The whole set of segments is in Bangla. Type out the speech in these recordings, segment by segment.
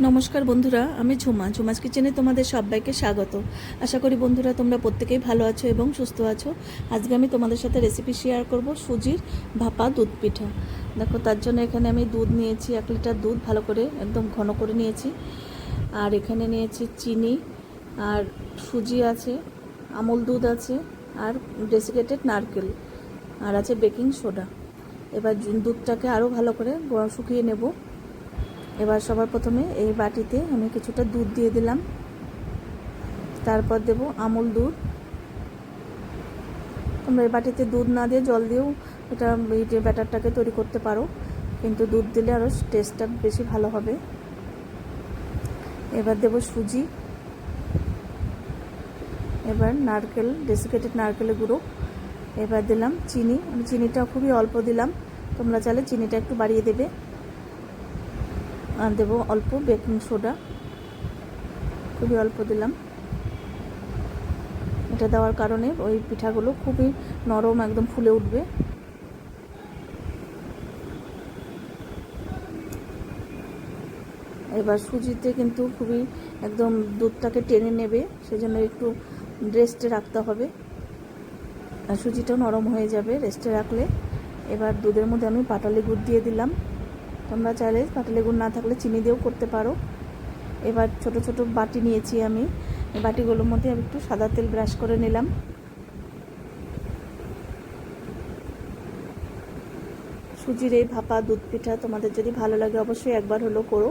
নমস্কার বন্ধুরা, আমি ঝুমা। ঝুমাস কিচেনে তোমাদের সবাইকে স্বাগত। আশা করি বন্ধুরা তোমরা প্রত্যেকেই ভালো আছো এবং সুস্থ আছো। আজকে আমি তোমাদের সাথে রেসিপি শেয়ার করব সুজির ভাপা দুধ পিঠা। দেখো, তার জন্য এখানে আমি দুধ নিয়েছি, এক লিটার দুধ ভালো করে একদম ঘন করে নিয়েছি। আর এখানে নিয়েছি চিনি, আর সুজি আছে, আমুল দুধ আছে, আর ডেসিকেটেড নারকেল, আর আছে বেকিং সোডা এবার দুধটাকে আরও ভালো করে শুকিয়ে নেব। এবার সবার প্রথমে এই বাটিতে আমি কিছুটা দুধ দিয়ে দিলাম। তারপর দেব আমুল দুধ। তোমরা এই বাটিতে দুধ না দিয়ে জল দিয়েও এটা যে ব্যাটারটাকে তৈরি করতে পারো, কিন্তু দুধ দিলে আরও টেস্টটা বেশি ভালো হবে। এবার দেব সুজি। এবার নারকেল ডেসিকেটেড নারকেলের গুঁড়ো। এবার দিলাম চিনি। আমি চিনিটা খুবই অল্প দিলাম। তোমরা চাইলে চিনিটা একটু বাড়িয়ে দেবে। দেবো অল্প বেকিং সোডা। খুবই অল্প দিলাম। এটা দেওয়ার কারণে ওই পিঠাগুলো খুবই নরম একদম ফুলে উঠবে। এবার সুজিতে কিন্তু খুবই একদম দুধটাকে টেনে নেবে, সেজন্য একটু রেস্টে রাখতে হবে। সুজিটাও নরম হয়ে যাবে রেস্টে রাখলে। এবার দুধের মধ্যে আমি পাটালি গুড় দিয়ে দিলাম। তোমরা চাইলে পাটালি গুড় না থাকলে চিনি দিয়েও করতে পারো। এবার ছোট ছোট বাটি নিয়েছি আমি। বাটিগুলোর মধ্যে আমি একটু সাদা তেল ব্রাশ করে নিলাম। সুজির এই ভাপা দুধ পিঠা তোমাদের যদি ভালো লাগে অবশ্যই একবার হলো করো।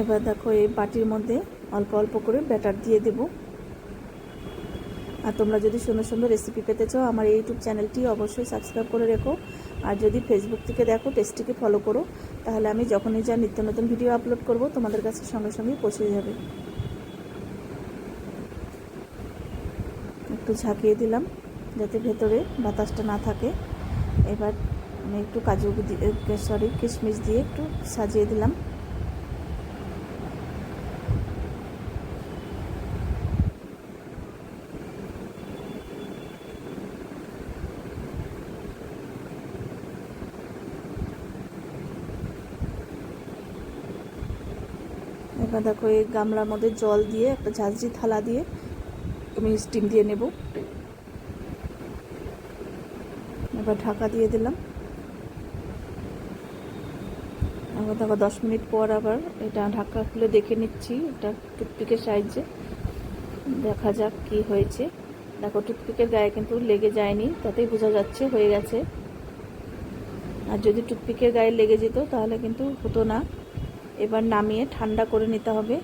এবার দেখো এই বাটির মধ্যে অল্প অল্প করে ব্যাটার দিয়ে দেবো। আর তোমরা যদি সুন্দর সুন্দর রেসিপি পেতে চাও, আমার এই ইউটিউব চ্যানেলটি অবশ্যই সাবস্ক্রাইব করে রেখো। আর যদি ফেসবুক থেকে দেখো টেস্টটিকে ফলো করো, তাহলে আমি যখনই যা নিত্য নতুন ভিডিও আপলোড করব, তোমাদের কাছে সঙ্গে সঙ্গে পৌঁছে যাবে। একটু ঝাঁকিয়ে দিলাম, যাতে ভেতরে বাতাসটা না থাকে। এবার আমি একটু কাজু সরি কিশমিশ দিয়ে একটু সাজিয়ে দিলাম। এবার দেখো এই গামলার মধ্যে জল দিয়ে, একটা ঝাঁঝরি থালা দিয়ে আমি স্টিম দিয়ে নেব। এবার ঢাকা দিয়ে দিলাম। এবার দেখো দশ মিনিট পর আবার এটা ঢাকা খুলে দেখে নিচ্ছি, এটা টুথপিকের সাহায্যে। দেখা যাক কি হয়েছে। দেখো টুথপিকের গায়ে কিন্তু লেগে যায়নি, তাতেই বোঝা যাচ্ছে হয়ে গেছে। আর যদি টুথপিকের গায়ে লেগে যেত তাহলে কিন্তু হতো না। এবার নামিয়ে ঠান্ডা করে নিতে হবে।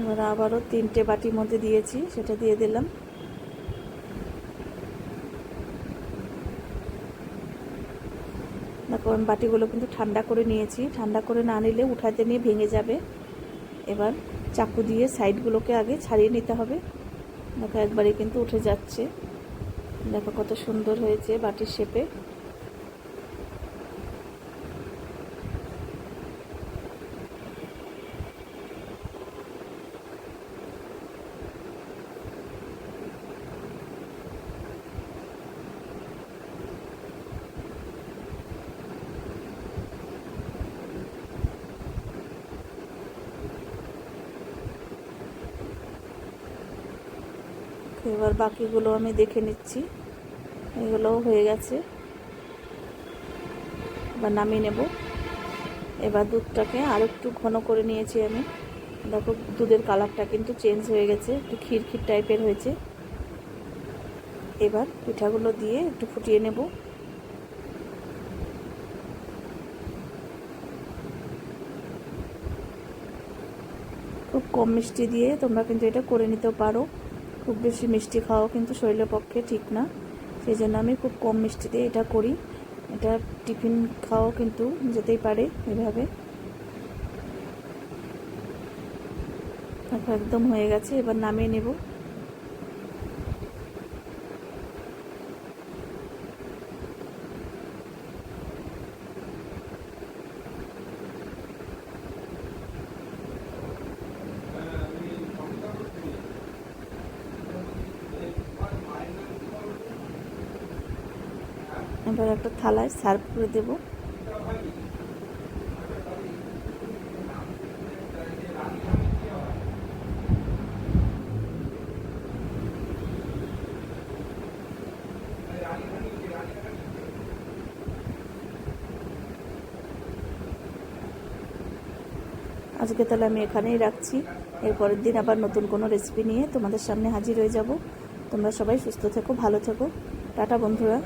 এবার আবারও তিনটে বাটির মধ্যে দিয়েছি, সেটা দিয়ে দিলাম। দেখো, আমি বাটিগুলো কিন্তু ঠান্ডা করে নিয়েছি। ঠান্ডা করে না নিলে উঠাতে নিয়ে ভেঙে যাবে। এবার চাকু দিয়ে সাইডগুলোকে আগে ছাড়িয়ে নিতে হবে। দেখো একবারে কিন্তু উঠে যাচ্ছে। দেখো কত সুন্দর হয়েছে বাটির শেপে। এবার বাকিগুলো আমি দেখে নিচ্ছি। এগুলোও হয়ে গেছে। এবার নামিয়ে নেব। এবার দুধটাকে আর একটু ঘন করে নিয়েছি আমি। দেখো, দুধের কালারটা কিন্তু চেঞ্জ হয়ে গেছে, একটু ক্ষীর টাইপের হয়েছে। এবার পিঠাগুলো দিয়ে একটু ফুটিয়ে নেব। খুব কম মিষ্টি দিয়ে তোমরা কিন্তু এটা করে নিতেও পারো। খুব বেশি মিষ্টি খাওয়াও কিন্তু শরীরের পক্ষে ঠিক না। সেই জন্য আমি খুব কম মিষ্টি দিয়ে এটা করি। এটা টিফিন খাওয়াও কিন্তু যেতেই পারে এভাবে। একদম হয়ে গেছে, এবার নামিয়ে নেব। এবার একটা থালায় সার্ভ করে দেব। আজকে তাহলে আমি এখানেই রাখছি। এরপরের দিন আবার নতুন কোনো রেসিপি নিয়ে তোমাদের সামনে হাজির হয়ে যাব। তোমরা সবাই সুস্থ থেকো, ভালো থেকো। টাটা বন্ধুরা।